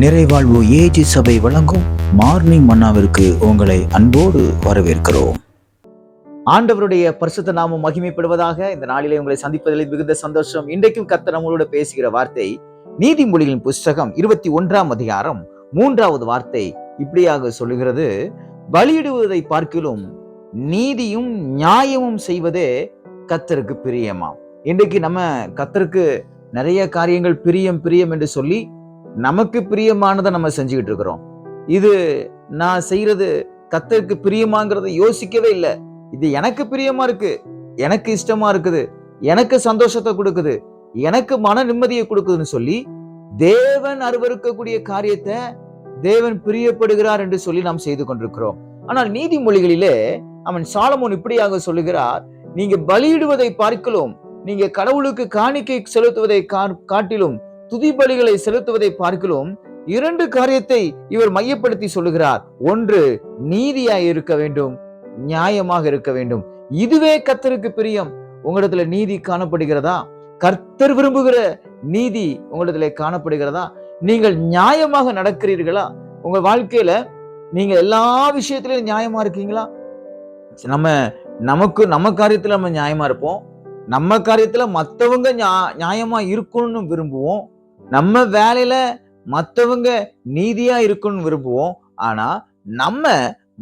நிறைவாழ்வு AG சபை வழங்கும் morning மன்னாவிற்கு உங்களை அன்போடு வரவேற்கிறோம். ஆண்டவருடைய பரிசுத்த நாமம் மகிமைப்படுவதாக இந்த நாளிலே உங்களை சந்திப்பதில் மிகுந்த சந்தோஷம். இன்றைக்கும் கத்த நம்மளோட பேசுகிற வார்த்தை நீதிமொழிகளின் புஸ்தகம் இருபத்தி ஒன்றாம் அதிகாரம் மூன்றாவது வார்த்தை இப்படியாக சொல்லுகிறது. பலியிடுவதை பார்க்கிலும் நீதியும் நியாயமும் செய்வதே கத்தருக்கு பிரியமாம். இன்றைக்கு நம்ம கத்தருக்கு நிறைய காரியங்கள் பிரியம் பிரியம் என்று சொல்லி நமக்கு பிரியமானதை நம்ம செஞ்சுக்கிட்டு இருக்கிறோம். இது நான் செய்யறது கத்தருக்கு பிரியமாங்கிறத யோசிக்கவே இல்லை. இது எனக்கு பிரியமா இருக்கு எனக்கு இஷ்டமா இருக்குது எனக்கு சந்தோஷத்தை கொடுக்குது எனக்கு மன நிம்மதியை கொடுக்குதுன்னு சொல்லி தேவன் அருவருக்கக்கூடிய காரியத்தை தேவன் பிரியப்படுகிறார் என்று சொல்லி நாம் செய்து கொண்டிருக்கிறோம். ஆனால் நீதிமொழிகளிலே அவன் சாலமோன் இப்படியாக சொல்லுகிறார் நீங்க பலியிடுவதை பார்க்கலாம் நீங்க கடவுளுக்கு காணிக்கை செலுத்துவதை கா- காட்டிலும் துதி பலிகளை செலுத்துவதை பார்க்கலாம் இரண்டு காரியத்தை இவர் மையப்படுத்தி சொல்லுகிறார். ஒன்று நீதியாய் இருக்க வேண்டும். நியாயமாக இருக்க வேண்டும். இதுவே கர்த்தருக்கு பிரியம். உங்களிடத்துல நீதி காணப்படுகிறதா? கர்த்தர் விரும்புகிற நீதி உங்களிடத்துல காணப்படுகிறதா? நீங்கள் நியாயமாக நடக்கிறீர்களா? உங்க வாழ்க்கையில நீங்க எல்லா விஷயத்திலும் நியாயமா இருக்கீங்களா? நம்ம நமக்கு நம்ம காரியத்துல நம்ம நியாயமா இருப்போம். நம்ம காரியத்துல மற்றவங்க நியாயமா இருக்கணும்னு விரும்புவோம். நம்ம வேலையில மற்றவங்க நீதியா இருக்கணும்னு விரும்புவோம். ஆனா நம்ம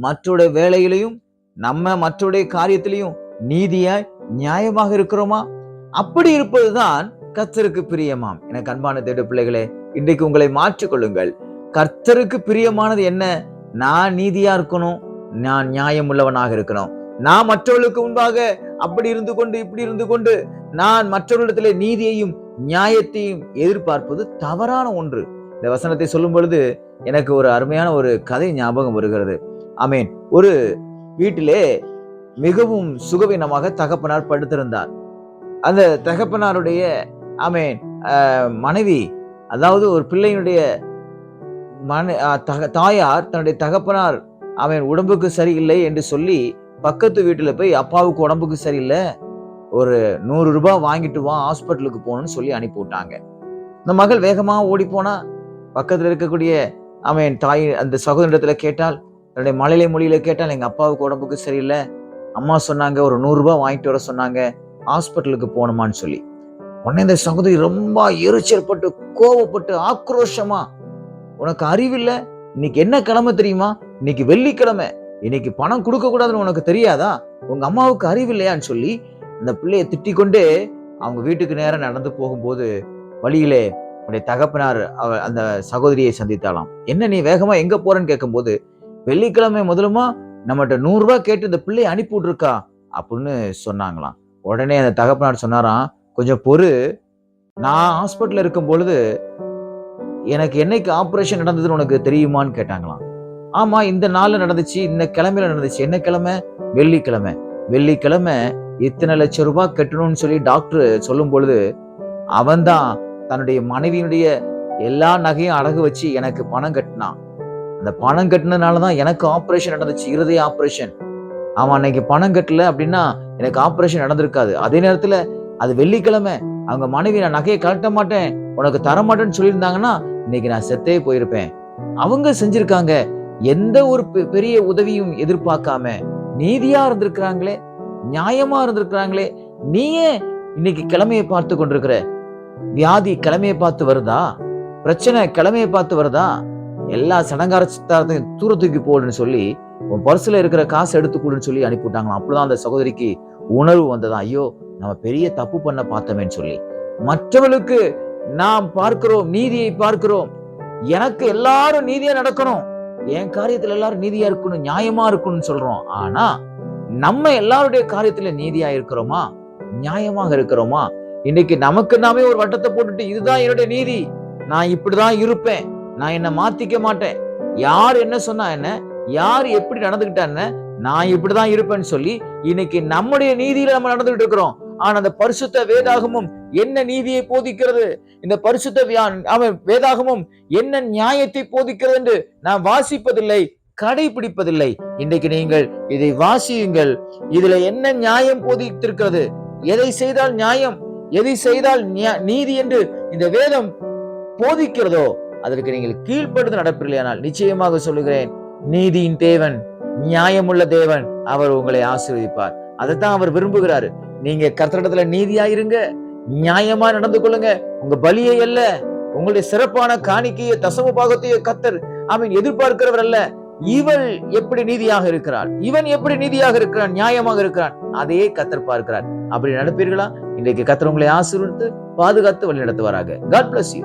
மற்றோட வேலையிலையும் நம்ம மற்றோடைய காரியத்திலையும் நீதியாய் நியாயமாக இருக்கிறோமா? அப்படி இருப்பதுதான் கர்த்தருக்கு பிரியமாம். எனக்கு அன்பான தேடு பிள்ளைகளே இன்றைக்கு உங்களை மாற்றிக்கொள்ளுங்கள் கர்த்தருக்கு பிரியமானது என்ன? நான் நீதியா இருக்கணும் நான் நியாயம் உள்ளவனாக இருக்கணும். நான் மற்றவர்களுக்கு முன்பாக அப்படி இருந்து கொண்டு இப்படி இருந்து கொண்டு நான் மற்றவர்களிடத்துல நீதியையும் நியாயத்தையும் எதிர்பார்ப்பது தவறான ஒன்று. இந்த வசனத்தை சொல்லும் பொழுது எனக்கு ஒரு அருமையான ஒரு கதை ஞாபகம் வருகிறது. ஆமேன். ஒரு வீட்டிலே மிகவும் சுகவீனமாக தகப்பனார் படுத்திருந்தார். அந்த தகப்பனாருடைய ஆமேன் மனைவி அதாவது ஒரு பிள்ளையினுடைய மன தக- தாயார் தன்னுடைய தகப்பனார் அவன் உடம்புக்கு சரியில்லை என்று சொல்லி பக்கத்து வீட்டில் போய் அப்பாவுக்கு உடம்புக்கு சரியில்லை. ஒரு நூறு ரூபாய் வாங்கிட்டு வா ஹாஸ்பிட்டலுக்கு போகணும்னு சொல்லி அனுப்பி விட்டாங்க. இந்த மகள் வேகமாக ஓடி போனா இருக்கக்கூடிய அவன் தாய் அந்த சகோதரத்தில் கேட்டால் என்னுடைய மலையில மொழியில கேட்டால் எங்கள் அப்பாவுக்கு உடம்புக்கு சரியில்லை. அம்மா சொன்னாங்க ஒரு நூறுரூபா வாங்கிட்டு வர சொன்னாங்க ஹாஸ்பிட்டலுக்கு போகணுமான்னு சொல்லி. உடனே இந்த சகோதரி ரொம்ப எரிச்சல் பட்டு கோவப்பட்டு ஆக்ரோஷமா உனக்கு அறிவில்லை? இன்னைக்கு என்ன கிழமை தெரியுமா? இன்னைக்கு வெள்ளிக்கிழமை. இன்னைக்கு பணம் கொடுக்க கூடாதுன்னு உனக்கு தெரியாதா? உங்க அம்மாவுக்கு அறிவில்லையான்னு சொல்லி அந்த பிள்ளையை திட்டிக் கொண்டு அவங்க வீட்டுக்கு நேரம் நடந்து போகும்போது வழியிலே உடைய தகப்பனார் அவ அந்த சகோதரியை சந்தித்தாலாம் என்ன நீ வேகமா எங்க போறேன்னு கேட்கும்போது வெள்ளிக்கிழமை முதலுமா நம்மகிட்ட நூறுரூவா கேட்டு இந்த பிள்ளையை அனுப்பி விட்ருக்கா? அப்படின்னு சொன்னாங்களாம். உடனே அந்த தகப்பனார் சொன்னாராம் கொஞ்சம் பொறு. நான் ஹாஸ்பிட்டலில் இருக்கும் பொழுது எனக்கு என்னைக்கு ஆப்ரேஷன் நடந்ததுன்னு உனக்கு தெரியுமான்னு கேட்டாங்களாம். ஆமா இந்த நாள்ல நடந்துச்சு இந்த கிழமையில நடந்துச்சு. என்ன கிழமை? வெள்ளிக்கிழமை. வெள்ளிக்கிழமை இத்தனை லட்சம் ரூபாய் கட்டணும்னு சொல்லி டாக்டர் சொல்லும் பொழுது அவன்தான் தன்னுடைய மனைவியினுடைய எல்லா நகையும் அடகு வச்சு எனக்கு பணம் கட்டினான். அந்த பணம் கட்டினதுனால தான் எனக்கு ஆப்ரேஷன் நடந்துச்சு இருதய ஆப்ரேஷன் அவன் அன்னைக்கு பணம் கட்டல அப்படின்னா எனக்கு ஆப்ரேஷன் நடந்திருக்காது. அதே நேரத்தில் அது வெள்ளிக்கிழமை அவங்க மனைவி நான் நகையை கலட்ட மாட்டேன் உனக்கு தர மாட்டேன்னு சொல்லியிருந்தாங்கன்னா இன்னைக்கு நான் செத்தே போயிருப்பேன். அவங்க செஞ்சிருக்காங்க. எந்த ஒரு பெ- பெரிய உதவியும் எதிர்பார்க்காம நீதியா இருந்திருக்கிறாங்களே நியாயமா இருந்திருக்கிறாங்களே நீயே இன்னைக்கு கிழமையை பார்த்து கொண்டிருக்கிற. வியாதி கிழமையை பார்த்து வருதா? பிரச்சனை கிழமையை பார்த்து வருதா? எல்லா சடங்காரத்தையும் தூர தூக்கி போடுன்னு சொல்லி உன் பர்சில் இருக்கிற காசு எடுத்து கொடுன்னு சொல்லி அனுப்பிவிட்டாங்களாம் அப்படிதான் அந்த சகோதரிக்கு உணர்வு வந்ததா? ஐயோ நம்ம பெரிய தப்பு பண்ண பார்த்தோமேன்னு சொல்லி. மற்றவர்களுக்கு நாம் பார்க்கிறோம் நீதியை பார்க்கிறோம். எனக்கு எல்லாரும் நீதியா நடக்கணும். என் காரியத்துல எல்லாரும் நீதியா இருக்கணும் நியாயமா இருக்கணும்னு சொல்றோம். ஆனா நம்ம எல்லாருடைய காரியத்துல நீதியா இருக்கிறோமா? நியாயமாக இருக்கிறோமா? இன்னைக்கு நமக்கு நாமே ஒரு வட்டத்தை போட்டுட்டு இதுதான் என்னுடைய நீதி. நான் இப்படிதான் இருப்பேன். நான் என்ன மாத்திக்க மாட்டேன். யார் என்ன சொன்னா என்ன? யார் எப்படி நடந்துகிட்டா என்ன? நான் இப்படிதான் இருப்பேன்னு சொல்லி இன்னைக்கு நம்முடைய நீதியில நம்ம நடந்துகிட்டு இருக்கிறோம். ஆனா அந்த பரிசுத்த வேதாகமும் என்ன நீதியை போதிக்கிறது? இந்த பரிசுத்த வியா- அவன் வேதாகமும் என்ன நியாயத்தை போதிக்கிறது என்று நாம் வாசிப்பதில்லை கடைபிடிப்பதில்லை. இன்றைக்கு நீங்கள் இதை வாசியுங்கள். இதுல என்ன நியாயம் போதித்திருக்கிறது? எதை செய்தால் நியாயம்? எதை செய்தால் நியா- நீதி என்று இந்த வேதம் போதிக்கிறதோ அதற்கு நீங்கள் கீழ்ப்படுத்து நடப்பில்லையானால் நிச்சயமாக சொல்லுகிறேன் நீதியின் தேவன் நியாயமுள்ள தேவன் அவர் உங்களை ஆசீர்வதிப்பார். அதைத்தான் அவர் விரும்புகிறாரு. நீங்க கர்த்தரிடத்துல நீதியா இருங்க நியாயமா நடந்து கொள்ளுங்க உங்க பலியை அல்ல உங்களுடைய சிறப்பான காணிக்கையை தசம பாகத்தையோ கத்தர் அவன் எதிர்பார்க்கிறவர் அல்ல. இவள் எப்படி நீதியாக இருக்கிறாள்? இவன் எப்படி நீதியாக இருக்கிறான்? நியாயமாக இருக்கிறான்? அதையே கத்தர் பார்க்கிறார். அப்படி நடப்பீர்களா? இன்றைக்கு கத்தர் உங்களை ஆசீர்வதித்து பாதுகாத்து வழி நடத்துவாராக காட் பிளஸ் யூ